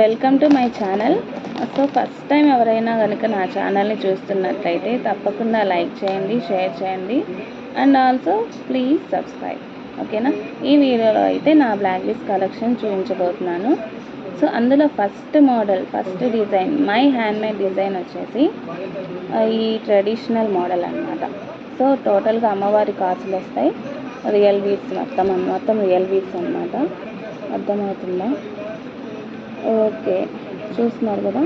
Welcome to my channel. So first time ఎవరైనా కనుక నా ఛానల్ని చూస్తున్నట్లయితే తప్పకుండా లైక్ చేయండి షేర్ చేయండి. And also please subscribe. ఓకేనా? ఈ వీడియోలో అయితే నా బ్లాక్ లిస్ట్ కలెక్షన్ చూపించబోతున్నాను. సో అందులో first model first design my handmade design వచ్చేసి ఈ ట్రెడిషనల్ మోడల్ అనమాట సో టోటల్గా అమ్మవారి కాసులు వస్తాయి. రియల్ వీడ్స్ మొత్తం మొత్తం రియల్ వీడ్స్ అనమాట అర్థమవుతుందా? ఓకే. చూస్తున్నారు కదా?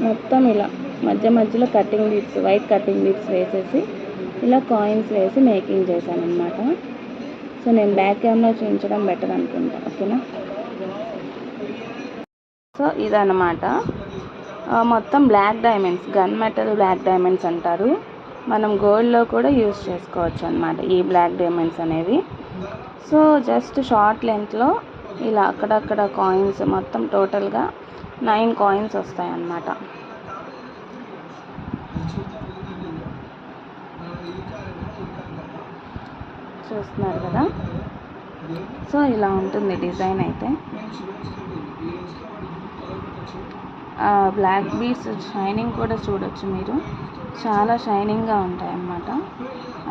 మొత్తం ఇలా మధ్య మధ్యలో cutting beads white cutting beads వేసేసి ఇలా కాయిన్స్ వేసి మేకింగ్ చేశాను అనమాట సో నేను బ్యాక్ క్యామ్లో చూపించడం బెటర్ అనుకుంటా. ఓకేనా? సో ఇదన్నమాట. మొత్తం black diamonds gun metal black diamonds అంటారు. మనం గోల్డ్లో కూడా యూస్ చేసుకోవచ్చు అనమాట ఈ బ్లాక్ డైమండ్స్ అనేవి. సో జస్ట్ షార్ట్ లెంత్లో ఇలా అక్కడక్కడ కాయిన్స్ మొత్తం టోటల్గా నైన్ కాయిన్స్ వస్తాయి అన్నమాట చూస్తున్నారు కదా? సో ఇలా ఉంటుంది డిజైన్ అయితే. బ్లాక్ బీడ్స్ షైనింగ్ కూడా చూడొచ్చు మీరు. చాలా షైనింగ్గా ఉంటాయి అన్నమాట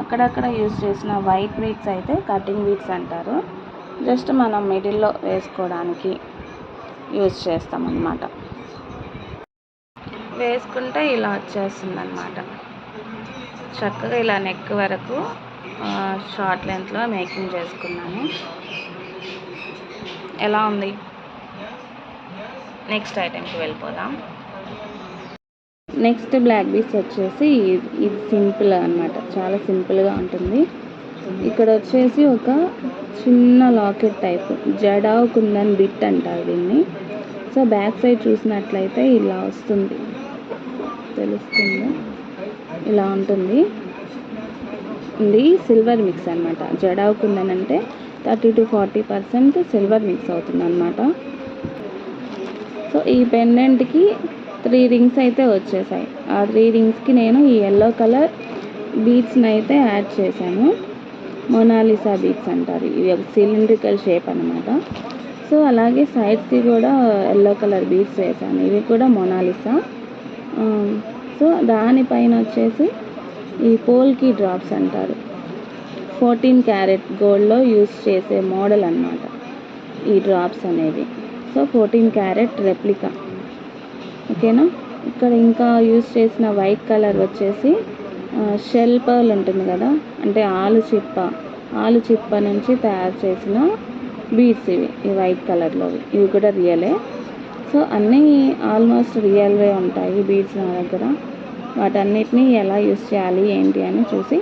అక్కడక్కడ యూజ్ చేసిన వైట్ బీడ్స్ అయితే కటింగ్ బీడ్స్ అంటారు. జస్ట్ మనం మిడిల్లో వేసుకోవడానికి యూస్ చేస్తామన్నమాట. వేసుకుంటే ఇలా వచ్చేస్తుందన్నమాట. చక్కగా ఇలా నెక్ వరకు షార్ట్ లెంత్లో మేకింగ్ చేసుకున్నాను. ఎలా ఉంది? నెక్స్ట్ ఐటెంకి వెళ్ళిపోదాం. నెక్స్ట్ బ్లాక్ బీస్ వచ్చేసి ఇది ఇది సింపుల్ అన్నమాట. చాలా సింపుల్గా ఉంటుంది. ఇక్కడ వచ్చేసి ఒక చిన్న locket type jadau kundan bit అంటారు దీన్ని. సో బ్యాక్ సైడ్ చూసినట్లయితే ఇలా వస్తుంది. తెలుస్తుందా? ఇలా ఉంటుంది. ఇది సిల్వర్ మిక్స్ అనమాట జడావు కుందన్ అంటే thirty to forty percent silver mix అవుతుంది అనమాట సో ఈ పెండెంట్కి త్రీ రింగ్స్ అయితే వచ్చేసాయి. ఆ త్రీ రింగ్స్కి నేను ఈ ఎల్లో కలర్ బీట్స్ని అయితే యాడ్ చేశాను. మొనాలిసా బీచ్ అంటారు. ఇవి ఒక సిలిండ్రికల్ షేప్ అనమాట సో అలాగే సైడ్స్కి కూడా ఎల్లో కలర్ బీచ్స్ వేసాను ఇవి కూడా మొనాలిసా. సో దానిపైన వచ్చేసి ఈ పోల్కి డ్రాప్స్ అంటారు. ఫోర్టీన్ క్యారెట్ గోల్డ్లో యూస్ చేసే మోడల్ అన్నమాట ఈ డ్రాప్స్ అనేవి. సో ఫోర్టీన్ క్యారెట్ రెప్లికా ఓకేనా ఇక్కడ ఇంకా యూస్ చేసిన వైట్ కలర్ వచ్చేసి షెల్ పర్ల్ ఉంటుంది కదా అంటే ఆలు చిప్ప ఆలు చిప్ప నుంచి తయారు చేసిన బీడ్స్ ఇవి ఈ వైట్ కలర్లోవి ఇవి కూడా రియలే సో అన్నీ ఆల్మోస్ట్ రియల్వే ఉంటాయి బీడ్స్ నా దగ్గర. వాటన్నిటిని ఎలా యూస్ చేయాలి ఏంటి అని చూసి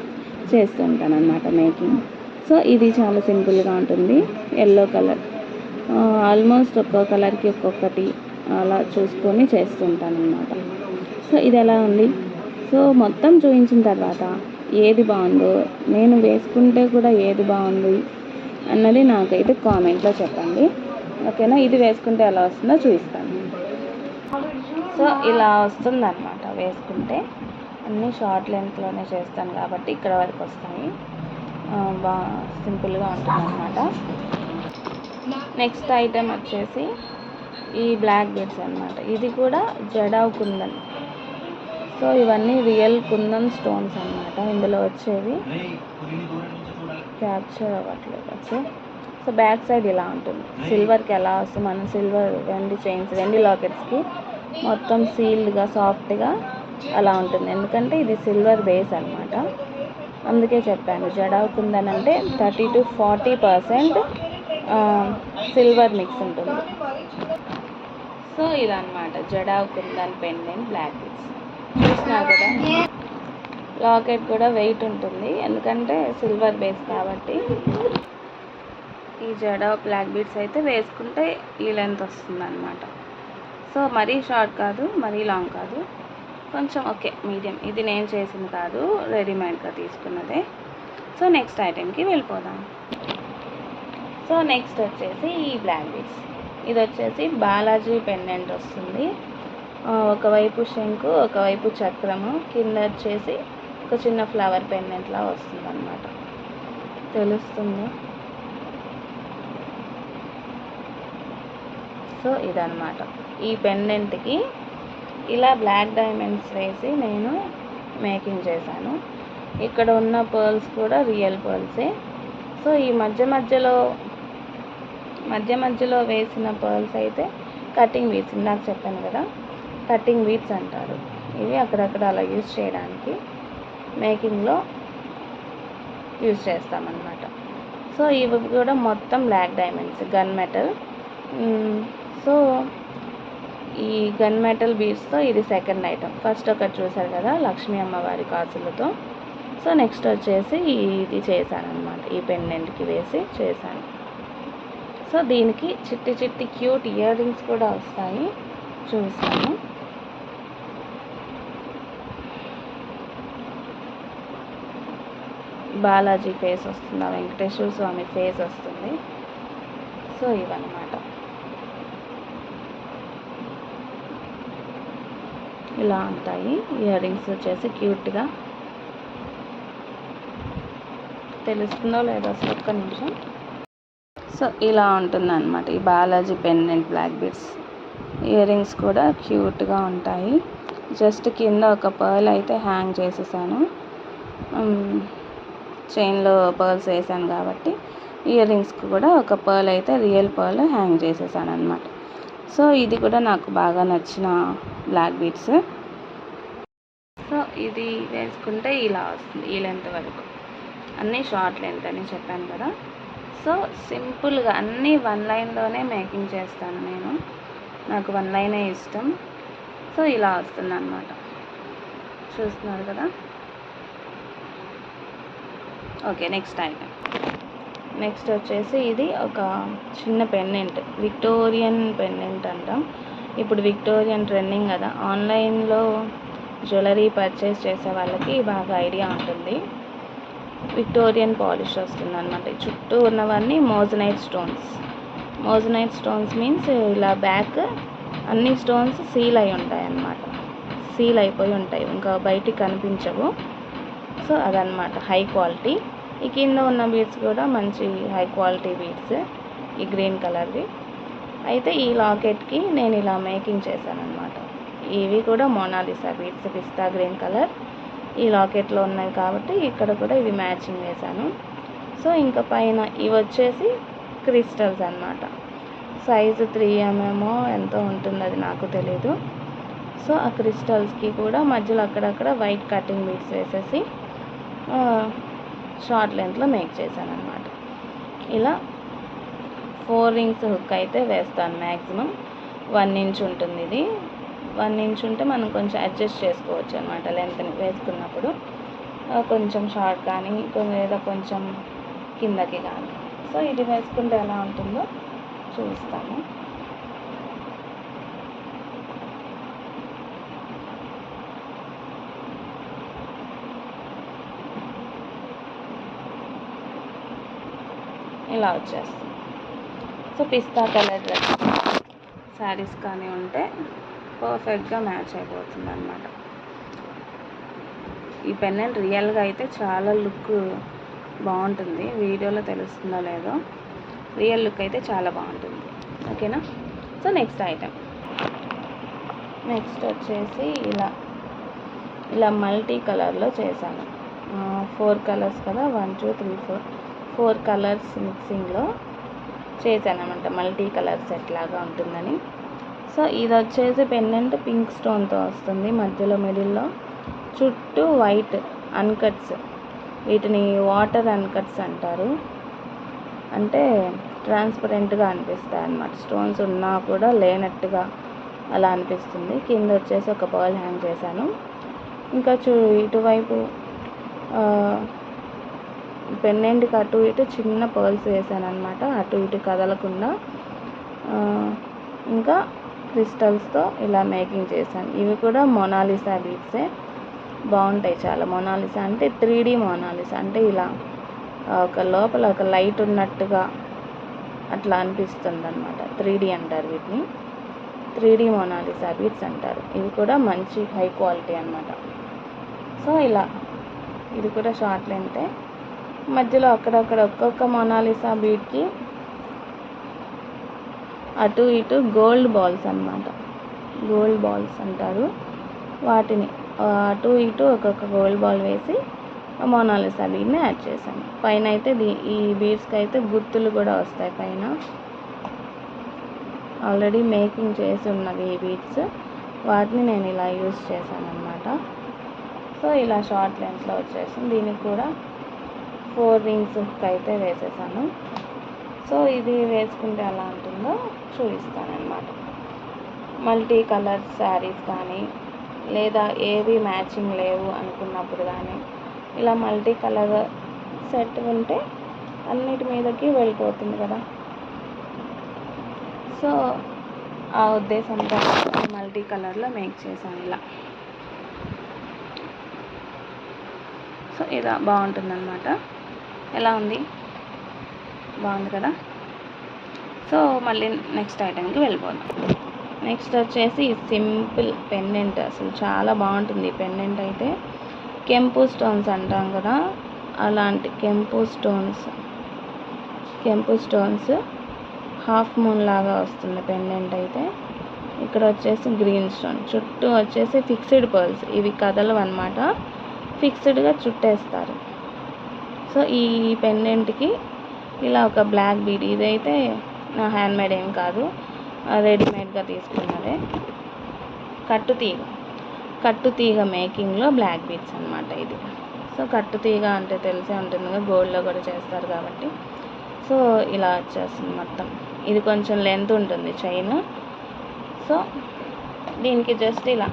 చేస్తుంటాను అనమాట మేకింగ్ సో ఇది చాలా సింపుల్గా ఉంటుంది ఎల్లో కలర్ ఆల్మోస్ట్ ఒక్కో కలర్కి ఒక్కొక్కటి అలా చూసుకొని చేస్తుంటాను అనమాట సో ఇది ఎలా ఉంది? సో మొత్తం చూపించిన తర్వాత ఏది బాగుందో నేను వేసుకుంటే కూడా ఏది బాగుంది అన్నది నాకైతే కామెంట్లో చెప్పండి. ఓకేనా? ఇది వేసుకుంటే ఎలా వస్తుందో చూపిస్తాను. సో ఇలా వస్తుందన్నమాట వేసుకుంటే. అన్నీ షార్ట్ లెంత్లోనే చేస్తాను కాబట్టి ఇక్కడ వరకు వస్తాయి. బాగా సింపుల్గా ఉంటుంది అనమాట నెక్స్ట్ ఐటెం వచ్చేసి ఈ బ్లాక్ బీడ్స్ అన్నమాట. ఇది కూడా జడావ్ కుందన్. సో ఇవన్నీ రియల్ కుందన్ స్టోన్స్ అన్నమాట. ఇందులో వచ్చేవి క్యాప్చర్ అవ్వట్లేదు. ఓకే. సో బ్యాక్ సైడ్ ఇలా ఉంటుంది. సిల్వర్కి ఎలా వస్తుంది? మనం సిల్వర్ వెండి చైన్స్ వెండి లాకెట్స్కి మొత్తం సీల్డ్గా సాఫ్ట్గా అలా ఉంటుంది. ఎందుకంటే ఇది సిల్వర్ బేస్ అన్నమాట. అందుకే చెప్పాను జడావ్ కుందన్ అంటే thirty to forty percent silver mix ఉంటుంది. సో ఇదన్నమాట. Jadau kundan pendant black beads చూస్తున్నారు కదా? లాకెట్ కూడా వెయిట్ ఉంటుంది. ఎందుకంటే సిల్వర్ బేస్ కాబట్టి. ఈ జడ బ్లాక్ బీడ్స్ అయితే వేసుకుంటే ఈ లెంత్ వస్తుంది అనమాట సో మరీ షార్ట్ కాదు మరీ లాంగ్ కాదు. కొంచెం ఓకే మీడియం ఇది నేను చేసింది కాదు రెడీమేడ్గా తీసుకున్నదే. సో నెక్స్ట్ ఐటెంకి వెళ్ళిపోదాం. సో నెక్స్ట్ వచ్చేసి ఈ బ్లాక్ బీడ్స్ ఇది వచ్చేసి బాలాజీ పెండెంట్ వస్తుంది. ఒకవైపు శంకు ఒకవైపు చక్రము. కింద వచ్చేసి ఒక చిన్న ఫ్లవర్ పెండెంట్లా వస్తుంది అనమాట తెలుస్తుంది? సో ఇదన్నమాట. ఈ పెండెంట్కి ఇలా బ్లాక్ డైమండ్స్ వేసి నేను మేకింగ్ చేశాను. ఇక్కడ ఉన్న పర్ల్స్ కూడా రియల్ పర్ల్సే సో ఈ మధ్య మధ్యలో మధ్య మధ్యలో వేసిన పర్ల్స్ అయితే కటింగ్ వేసింది. నాకు చెప్పాను కదా. కటింగ్ బీట్స్ అంటారు. ఇవి అక్కడక్కడ అలా యూజ్ చేయడానికి మేకింగ్లో యూజ్ చేస్తామన్నమాట. సో ఇవి కూడా మొత్తం black diamonds gun metal. So ఈ గన్ మెటల్ బీడ్స్తో ఇది సెకండ్ ఐటమ్. ఫస్ట్ ఒకటి చూసారు కదా లక్ష్మీ అమ్మవారి కాసులతో. సో నెక్స్ట్ వచ్చేసి ఇది చేశాను అనమాట ఈ పెండెంట్కి వేసి చేశాను. సో దీనికి చిట్టి చిట్టి క్యూట్ ఇయర్ రింగ్స్ కూడా వస్తాయి. చూసాను. బాలాజీ ఫేస్ వస్తుంది? ఆ వెంకటేశ్వర స్వామి ఫేస్ వస్తుంది. సో ఇవన్నమాట. ఇలా ఉంటాయి. ఇయర్ రింగ్స్ వచ్చేసి క్యూట్గా. తెలుస్తుందో లేదో అసలు ఒక్క నిమిషం. సో ఇలా ఉంటుంది అనమాట ఈ Balaji pendant black beads. Earrings కూడా క్యూట్గా ఉంటాయి. జస్ట్ కింద ఒక పర్ల్ అయితే హ్యాంగ్ చేసేసాను. చైన్లో పర్ల్స్ వేసాను కాబట్టి ఇయర్ రింగ్స్కి కూడా ఒక పర్ల్ అయితే రియల్ పర్ల్ హ్యాంగ్ చేసేసాను అనమాట సో ఇది కూడా నాకు బాగా నచ్చిన బ్లాక్ బీడ్స్ సో ఇది వేసుకుంటే ఇలా వస్తుంది ఈ లెంత్ వరకు. అన్నీ షార్ట్ లెంత్ అని చెప్పాను కదా. సో సింపుల్గా అన్నీ వన్ లైన్లోనే మేకింగ్ చేస్తాను నేను. నాకు వన్ లైనే ఇష్టం. సో ఇలా వస్తుంది అనమాట చూస్తున్నారు కదా? ఓకే నెక్స్ట్ ఐటమ్ నెక్స్ట్ వచ్చేసి ఇది ఒక చిన్న పెన్నెంట్ విక్టోరియన్ పెన్నెంట్ అంటాం. ఇప్పుడు విక్టోరియన్ ట్రెండింగ్ కదా. ఆన్లైన్లో జ్యువెలరీ పర్చేస్ చేసే వాళ్ళకి బాగా ఐడియా ఉంటుంది. విక్టోరియన్ పాలిష్ వస్తుంది అనమాట చుట్టూ ఉన్నవన్నీ moissanite stones moissanite stones means ఇలా బ్యాక్ అన్ని స్టోన్స్ సీల్ అయి ఉంటాయి అన్నమాట సీల్ అయిపోయి ఉంటాయి. ఇంకా బయటికి కనిపించవు. సో అదనమాట హై క్వాలిటీ ఈ కింద ఉన్న బీడ్స్ కూడా మంచి హై క్వాలిటీ బీడ్స్ ఈ గ్రీన్ కలర్వి అయితే ఈ లాకెట్కి నేను ఇలా మేకింగ్ చేశాను అనమాట ఇవి కూడా Mona Lisa beads pista green colour ఈ లాకెట్లో ఉన్నాయి కాబట్టి ఇక్కడ కూడా ఇవి మ్యాచింగ్ వేశాను సో ఇంకా పైన ఇవి వచ్చేసి క్రిస్టల్స్ అనమాట సైజు త్రీ ఎంఎంఓ ఎంతో ఉంటుంది అది నాకు తెలీదు. సో ఆ క్రిస్టల్స్కి కూడా మధ్యలో అక్కడక్కడ వైట్ కటింగ్ బీడ్స్ వేసేసి షార్ట్ లెంత్లో మేక్ చేశాను అనమాట ఇలా ఫోర్ రింగ్స్ హుక్ అయితే వేస్తాను మ్యాక్సిమం వన్ ఇంచ్ ఉంటుంది ఇది. వన్ ఇంచ్ ఉంటే మనం కొంచెం అడ్జస్ట్ చేసుకోవచ్చు అనమాట లెంత్ని వేసుకున్నప్పుడు. కొంచెం షార్ట్ కానీ లేదా కొంచెం కిందకి కానీ. సో ఇది వేసుకుంటే ఎలా ఉంటుందో చూస్తాము ఇలా వచ్చేస్తుంది. So pista colour dress saris కానీ ఉంటే పర్ఫెక్ట్గా మ్యాచ్ అయిపోతుంది అనమాట ఈ పెన్నెంట్ రియల్గా అయితే చాలా లుక్ బాగుంటుంది. వీడియోలో తెలుస్తుందో లేదో రియల్ లుక్ అయితే చాలా బాగుంటుంది. ఓకేనా? సో నెక్స్ట్ ఐటెం నెక్స్ట్ వచ్చేసి ఇలా ఇలా మల్టీ కలర్లో చేశాను. ఫోర్ కలర్స్ కదా one two three four. Four colours మిక్సింగ్లో చేశాను అనమాట మల్టీ కలర్ సెట్ లాగా ఉంటుందని. సో ఇది వచ్చేసి పెండెంట్ పింక్ స్టోన్తో వస్తుంది. మధ్యలో మిడిల్లో చుట్టూ వైట్ అన్కట్స్. వీటిని వాటర్ అన్కట్స్ అంటారు. అంటే ట్రాన్స్పరెంట్గా అనిపిస్తాయి అన్నమాట స్టోన్స్ ఉన్నా కూడా లేనట్టుగా అలా అనిపిస్తుంది. కింద వచ్చేసి ఒక బాల్ హ్యాంగ్ చేశాను. ఇంకా చూ ఇటువైపు పెన్నెంట్కి అటు ఇటు చిన్న పర్ల్స్ వేసాను అనమాట అటు ఇటు కదలకుండా. ఇంకా క్రిస్టల్స్తో ఇలా మేకింగ్ చేశాను. ఇవి కూడా మొనాలిసా బీడ్సే బాగుంటాయి చాలా. మొనాలిసా అంటే త్రీ డీ మొనాలిసా. అంటే ఇలా ఒక లోపల ఒక లైట్ ఉన్నట్టుగా అట్లా అనిపిస్తుంది అనమాట త్రీ డీ అంటారు వీటిని. త్రీ డీ మొనాలిసా బీడ్స్ అంటారు. ఇవి కూడా మంచి హై క్వాలిటీ అనమాట సో ఇలా. ఇది కూడా షార్ట్ లెంతే. మధ్యలో అక్కడక్కడ ఒక్కొక్క మొనాలిసా బీట్కి అటు ఇటు గోల్డ్ బాల్స్ అనమాట గోల్డ్ బాల్స్ అంటారు. వాటిని అటు ఇటు ఒక్కొక్క గోల్డ్ బాల్ వేసి మోనాలిసా బీడ్ని యాడ్ చేశాను. పైన అయితే దీ ఈ బీడ్స్కి అయితే గుర్తులు కూడా వస్తాయి పైన. ఆల్రెడీ మేకింగ్ చేసి ఉన్నవి ఈ బీడ్స్ వాటిని నేను ఇలా యూస్ చేశాను అనమాట సో ఇలా షార్ట్ లెంత్లో వచ్చేసింది. దీనికి కూడా ఫోర్ రింగ్స్ అయితే వేసేసాను. సో ఇది వేసుకుంటే ఎలా ఉంటుందో చూపిస్తాను మల్టీ కలర్ శారీస్ కానీ లేదా ఏవి మ్యాచింగ్ లేవు అనుకున్నప్పుడు కానీ ఇలా మల్టీ కలర్ సెట్ ఉంటే అన్నిటి మీదకి వెళ్ళిపోతుంది కదా. సో ఆ ఉద్దేశంతో మల్టీ కలర్లో మేక్ చేశాను ఇలా. సో ఇలా బాగుంటుందన్నమాట. ఎలా ఉంది? బాగుంది కదా? సో మళ్ళీ నెక్స్ట్ ఐటెంకి వెళ్ళిపోదాం. నెక్స్ట్ వచ్చేసి సింపుల్ పెండెంట్. అసలు చాలా బాగుంటుంది ఈ పెండెంట్ అయితే. కెంపు స్టోన్స్ అంటాం కదా? అలాంటి కెంపు స్టోన్స్ కెంపు స్టోన్స్ హాఫ్ మూన్ లాగా వస్తుంది పెండెంట్ అయితే. ఇక్కడ వచ్చేసి గ్రీన్ స్టోన్. చుట్టూ వచ్చేసి ఫిక్స్డ్ పర్ల్స్. ఇవి కదలవు అనమాట ఫిక్స్డ్గా చుట్టేస్తారు. సో ఈ పెండెంట్కి ఇలా ఒక బ్లాక్ బీడ్ ఇదైతే నా హ్యాండ్మేడ్ ఏం కాదు. రెడీమేడ్గా తీసుకున్నదే. కట్టు తీగ. కట్టు తీగ మేకింగ్లో బ్లాక్ బీడ్స్ అనమాట ఇది. సో కట్టు తీగ అంటే తెలిసే ఉంటుంది కదా గోల్డ్లో కూడా చేస్తారు కాబట్టి. సో ఇలా వచ్చేస్తుంది మొత్తం. ఇది కొంచెం లెంత్ ఉంటుంది చైన్. సో దీనికి జస్ట్ ఇలా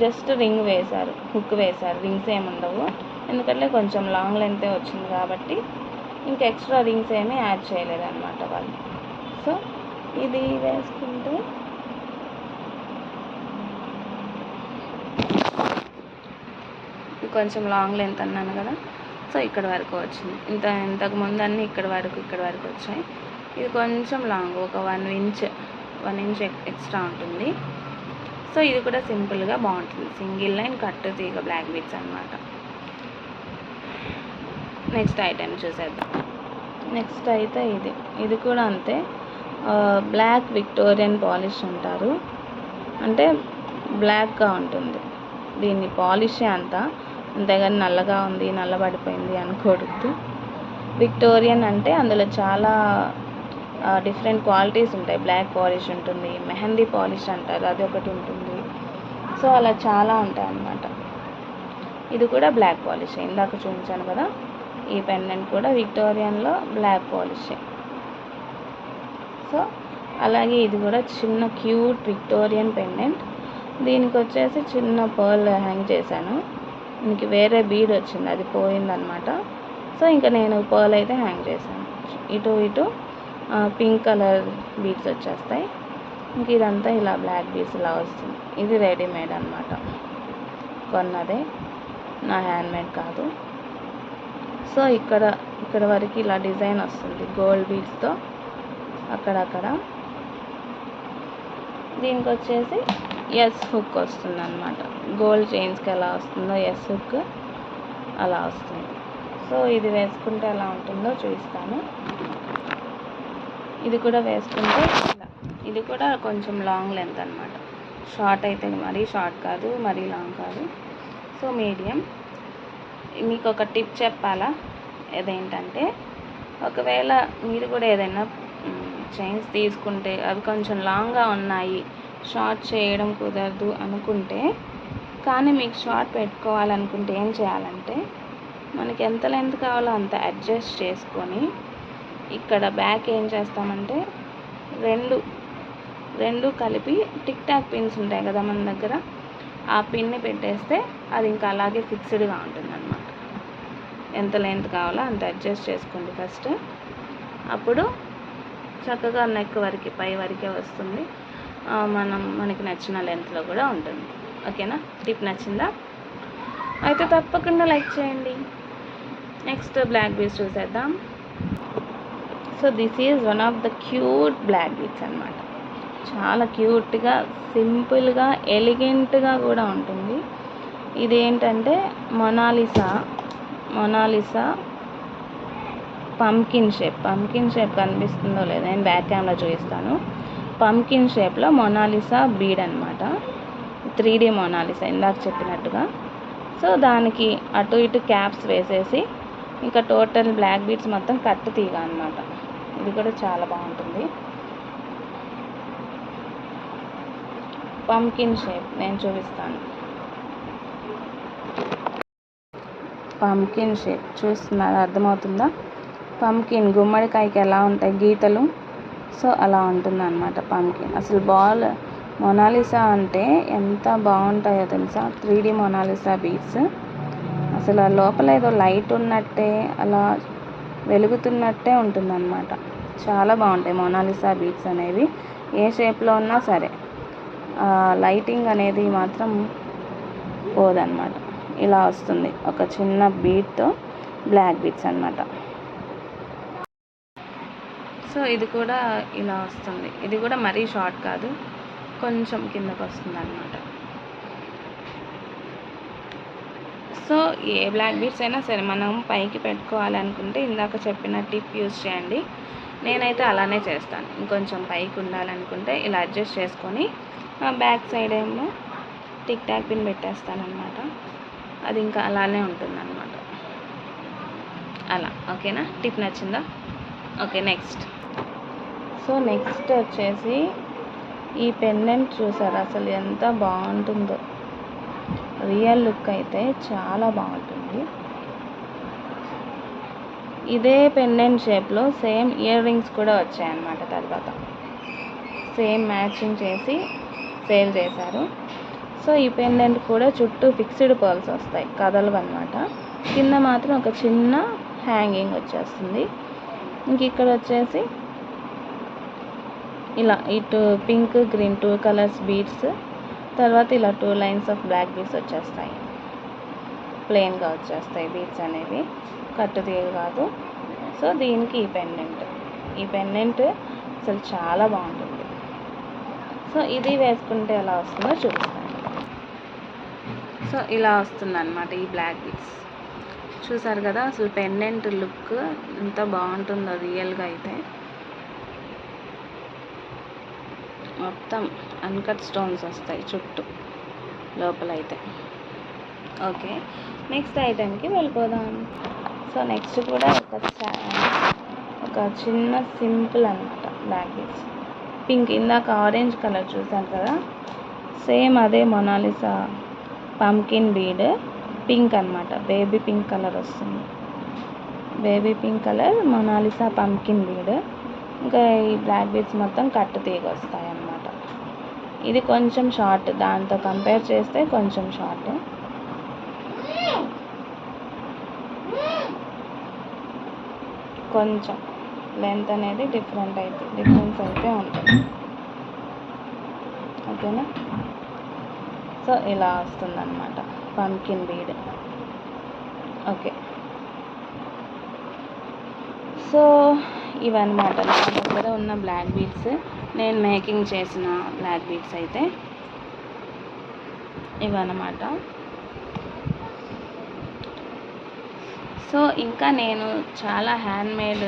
జస్ట్ రింగ్ వేశారు హుక్ వేశారు. రింగ్స్ ఏమి ఉండవు ఎందుకంటే కొంచెం లాంగ్ లెంతే వచ్చింది కాబట్టి ఇంకా ఎక్స్ట్రా రింగ్స్ ఏమీ యాడ్ చేయలేదన్నమాట వాళ్ళు. సో ఇది వేసుకుంటే ఇది కొంచెం లాంగ్ లెంత్ అన్నాను కదా. సో ఇక్కడ వరకు వచ్చింది. ఇంత ఇంతకుముందు అన్నీ ఇక్కడ వరకు ఇక్కడ వరకు వచ్చాయి. ఇది కొంచెం లాంగ్ ఒక one inch one inch extra ఉంటుంది. సో ఇది కూడా సింపుల్గా బాగుంటుంది. సింగిల్ లైన్ కట్టు తీగ బ్లాక్ బీట్స్ అనమాట నెక్స్ట్ ఐటెం చూసేద్దాం. నెక్స్ట్ అయితే ఇది. ఇది కూడా అంతే. బ్లాక్ విక్టోరియన్ పాలిష్ అంటారు. అంటే బ్లాక్గా ఉంటుంది. దీన్ని పాలిషే అంతా. అంతేగాని నల్లగా ఉంది నల్లబడిపోయింది అనుకోవద్దు. విక్టోరియన్ అంటే అందులో చాలా డిఫరెంట్ క్వాలిటీస్ ఉంటాయి. బ్లాక్ పాలిష్ ఉంటుంది మెహందీ పాలిష్ అంటారు అది ఒకటి ఉంటుంది. సో అలా చాలా ఉంటాయి అన్నమాట ఇది కూడా బ్లాక్ పాలిష్. ఇందాక చూపించాను కదా. ఈ పెండెంట్ కూడా విక్టోరియన్లో బ్లాక్ పాలిషే. సో అలాగే ఇది కూడా చిన్న క్యూట్ విక్టోరియన్ పెండెంట్. దీనికి వచ్చేసి చిన్న పర్ల్ హ్యాంగ్ చేశాను. దీనికి వేరే బీడ్ వచ్చింది అది పోయిందనమాట. సో ఇంకా నేను పర్ల్ అయితే హ్యాంగ్ చేశాను. ఇటు ఇటు పింక్ కలర్ బీడ్స్ వచ్చేస్తాయి. ఇంక ఇదంతా ఇలా బ్లాక్ బీడ్స్ ఇలా వస్తుంది. ఇది రెడీమేడ్ అనమాట. కొన్నదే. నా హ్యాండ్మేడ్ కాదు. సో ఇక్కడ ఇక్కడ వరకు ఇలా డిజైన్ వస్తుంది గోల్డ్ బీడ్స్తో. అక్కడక్కడ. దీనికి వచ్చేసి ఎస్ హుక్ వస్తుంది అనమాట గోల్డ్ చైన్స్కి ఎలా వస్తుందో ఎస్ హుక్ అలా వస్తుంది. సో ఇది వేసుకుంటే ఎలా ఉంటుందో చూపిస్తాను. ఇది కూడా వేసుకుంటే ఇది కూడా కొంచెం లాంగ్ లెంత్ అనమాట షార్ట్ అయితే మరీ షార్ట్ కాదు మరీ లాంగ్ కాదు. So medium. మీకు ఒక టిప్ చెప్పాలా? అదేంటంటే ఒకవేళ మీరు కూడా ఏదైనా చైన్స్ తీసుకుంటే అవి కొంచెం లాంగ్గా ఉన్నాయి షార్ట్ చేయడం కుదరదు అనుకుంటే కానీ మీకు షార్ట్ పెట్టుకోవాలనుకుంటే ఏం చేయాలంటే మనకి ఎంత లెంత్ కావాలో అంత అడ్జస్ట్ చేసుకొని ఇక్కడ బ్యాక్ ఏం చేస్తామంటే రెండు రెండు కలిపి టిక్ టాక్ పిన్స్ ఉంటాయి కదా మన దగ్గర ఆ పిన్ని పెట్టేస్తే అది ఇంకా అలాగే ఫిక్స్డ్గా ఉంటుందన్నమాట. ఎంత లెంత్ కావాలో అంత అడ్జస్ట్ చేసుకోండి ఫస్ట్ అప్పుడు చక్కగా నెక్ వరకు పై వరకే వస్తుంది. మనం మనకి నచ్చిన లెంత్లో కూడా ఉంటుంది. ఓకేనా టిప్ నచ్చిందా? అయితే తప్పకుండా లైక్ చేయండి. నెక్స్ట్ బ్లాక్ బీచ్ చూసేద్దాం. So this is one of the cute black beads అనమాట చాలా క్యూట్గా సింపుల్గా ఎలిగెంట్గా కూడా ఉంటుంది. ఇది ఏంటంటే Mona Lisa Mona Lisa pumpkin shape. Pumpkin shape కనిపిస్తుందో లేదో నేను బ్యాక్ క్యామ్లో చూపిస్తాను. పంకిన్ షేప్లో మొనాలిసా బీడ్ అనమాట త్రీ డీ మొనాలిసా ఇందాక చెప్పినట్టుగా. సో దానికి అటు ఇటు క్యాప్స్ వేసేసి ఇంకా టోటల్ బ్లాక్ బీడ్స్ మొత్తం కట్టు తీగ అనమాట ఇది కూడా చాలా బాగుంటుంది. పంకిన్ షేప్ నేను చూపిస్తాను. పంకిన్ షేప్ చూస్తున్నారు అర్థమవుతుందా? పంకిన్ గుమ్మడికాయకి ఎలా ఉంటాయి గీతలు? సో అలా ఉంటుంది అనమాట పంకిన్ అసలు బాల్ మొనాలిసా అంటే ఎంత బాగుంటాయో తెలుసా? త్రీ డి మొనాలిసా బీట్స్ అసలు ఆ లోపల ఏదో లైట్ ఉన్నట్టే అలా వెలుగుతున్నట్టే ఉంటుందన్నమాట. చాలా బాగుంటాయి మొనాలిసా బీట్స్ అనేవి. ఏ షేప్లో ఉన్నా సరే. లైటింగ్ అనేది మాత్రం పోదన్నమాట. ఇలా వస్తుంది. ఒక చిన్న బీట్తో బ్లాక్ బీట్స్ అనమాట సో ఇది కూడా ఇలా వస్తుంది. ఇది కూడా మరీ షార్ట్ కాదు కొంచెం కిందకు వస్తుంది అనమాట సో ఏ బ్లాక్ బీట్స్ అయినా సరే మనం పైకి పెట్టుకోవాలి అనుకుంటే ఇందాక చెప్పిన టిప్ యూస్ చేయండి. నేనైతే అలానే చేస్తాను. ఇంకొంచెం పైకి ఉండాలనుకుంటే ఇలా అడ్జస్ట్ చేసుకొని బ్యాక్ సైడ్ ఏమో టిక్ టాక్ పిన్ పెట్టేస్తాను అనమాట అది ఇంకా అలానే ఉంటుంది అనమాట అలా ఓకేనా? టిప్ నచ్చిందా? Okay next. సో నెక్స్ట్ వచ్చేసి ఈ పెన్నెంట్ చూసారు? అసలు ఎంత బాగుంటుందో. రియల్ లుక్ అయితే చాలా బాగుంటుంది. ఇదే పెండెంట్ షేప్లో సేమ్ ఇయర్ రింగ్స్ కూడా వచ్చాయన్నమాట తర్వాత. సేమ్ మ్యాచింగ్ చేసి సేల్ చేశారు. సో ఈ పెండెంట్ కూడా చుట్టూ ఫిక్స్డ్ పర్ల్స్ వస్తాయి కదలవన్నమాట కింద మాత్రం ఒక చిన్న హ్యాంగింగ్ వచ్చేస్తుంది. ఇంక ఇక్కడ వచ్చేసి ఇలా ఇటు pink green two colours beads తర్వాత ఇలా two lines of black beads వచ్చేస్తాయి. ప్లెయిన్గా వచ్చేస్తాయి బీడ్స్ అనేవి. కట్టు తీగ కాదు. సో దీనికి ఈ పెండెంట్ ఈ పెండెంట్ అసలు చాలా బాగుంటుంది. సో ఇది వేసుకుంటే ఎలా వస్తుందో చూపిస్తాను. సో ఇలా వస్తుంది అనమాట ఈ బ్లాక్ బీట్స్ చూసారు కదా? అసలు పెండెంట్ లుక్ ఎంత బాగుంటుందో రియల్గా అయితే. మొత్తం అన్కట్ స్టోన్స్ వస్తాయి చుట్టూ లోపల అయితే ఓకే నెక్స్ట్ ఐటెంకి వెళ్ళిపోదాం. సో నెక్స్ట్ కూడా ఒక ఒక చిన్న సింపుల్ అనమాట బ్లాక్ పింక్ ఇందాక ఆరెంజ్ కలర్ చూసాను కదా? సేమ్ అదే Mona Lisa pumpkin bead pink అనమాట బేబీ పింక్ కలర్ వస్తుంది. Baby pink colour Mona Lisa pumpkin bead ఇంకా ఈ బ్లాక్ బీడ్స్ మొత్తం కట్టు తీగ వస్తాయి అన్నమాట. ఇది కొంచెం షార్ట్ దాంతో కంపేర్ చేస్తే కొంచెం షార్ట్ కొంచెం లెంత్ అనేది డిఫరెంట్ అయితే డిఫరెన్స్ అయితే ఉంటుంది. ఓకేనా? సో ఇలా వస్తుందన్నమాట. పంకిన్ బీడ్ ఓకే సో ఇవన్నమాట. నా దగ్గర ఉన్న బ్లాక్ బీడ్స్ నేను మేకింగ్ చేసిన బ్లాక్ బీడ్స్ అయితే ఇవన్నమాట. సో ఇంకా నేను చాలా హ్యాండ్మేడ్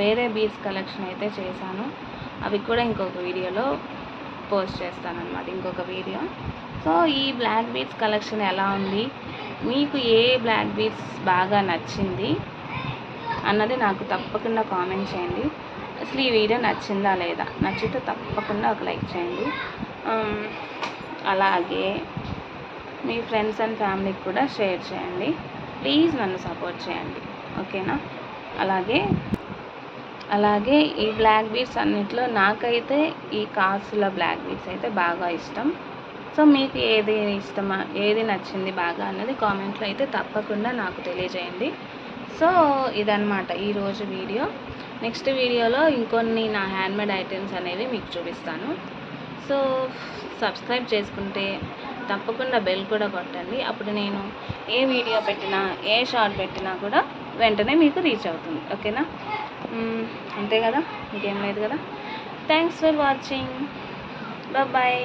వేరే బీడ్స్ కలెక్షన్ అయితే చేశాను. అవి కూడా ఇంకొక వీడియోలో పోస్ట్ చేస్తానన్నమాట. ఇంకొక వీడియో సో ఈ బ్లాక్ బీడ్స్ కలెక్షన్ ఎలా ఉంది? మీకు ఏ బ్లాక్ బీడ్స్ బాగా నచ్చింది? అన్నది నాకు తప్పకుండా కామెంట్ చేయండి. అసలు ఈ వీడియో నచ్చిందా లేదా? నచ్చితే తప్పకుండా ఒక లైక్ చేయండి. అలాగే మీ ఫ్రెండ్స్ అండ్ ఫ్యామిలీకి కూడా షేర్ చేయండి. ప్లీజ్ నన్ను సపోర్ట్ చేయండి. ఓకేనా? అలాగే అలాగే ఈ బ్లాక్ బీట్స్ అన్నిట్లో నాకైతే ఈ కాసుల బ్లాక్ బీట్స్ అయితే బాగా ఇష్టం. సో మీకు ఏది ఇష్టమా ఏది నచ్చింది బాగా అన్నది కామెంట్లో అయితే తప్పకుండా నాకు తెలియజేయండి. సో ఇదనమాట ఈరోజు వీడియో. నెక్స్ట్ వీడియోలో ఇంకొన్ని నా హ్యాండ్మేడ్ ఐటమ్స్ అనేవి మీకు చూపిస్తాను. సో సబ్స్క్రైబ్ చేసుకుంటే తప్పకుండా బెల్ కూడా కొట్టండి. అప్పుడు నేను ఏ వీడియో పెట్టినా ఏ షార్ట్ పెట్టినా కూడా వెంటనే మీకు రీచ్ అవుతుంది. ఓకేనా? అంతే కదా? ఇంకేం లేదు కదా? Thanks for watching. బాయ్.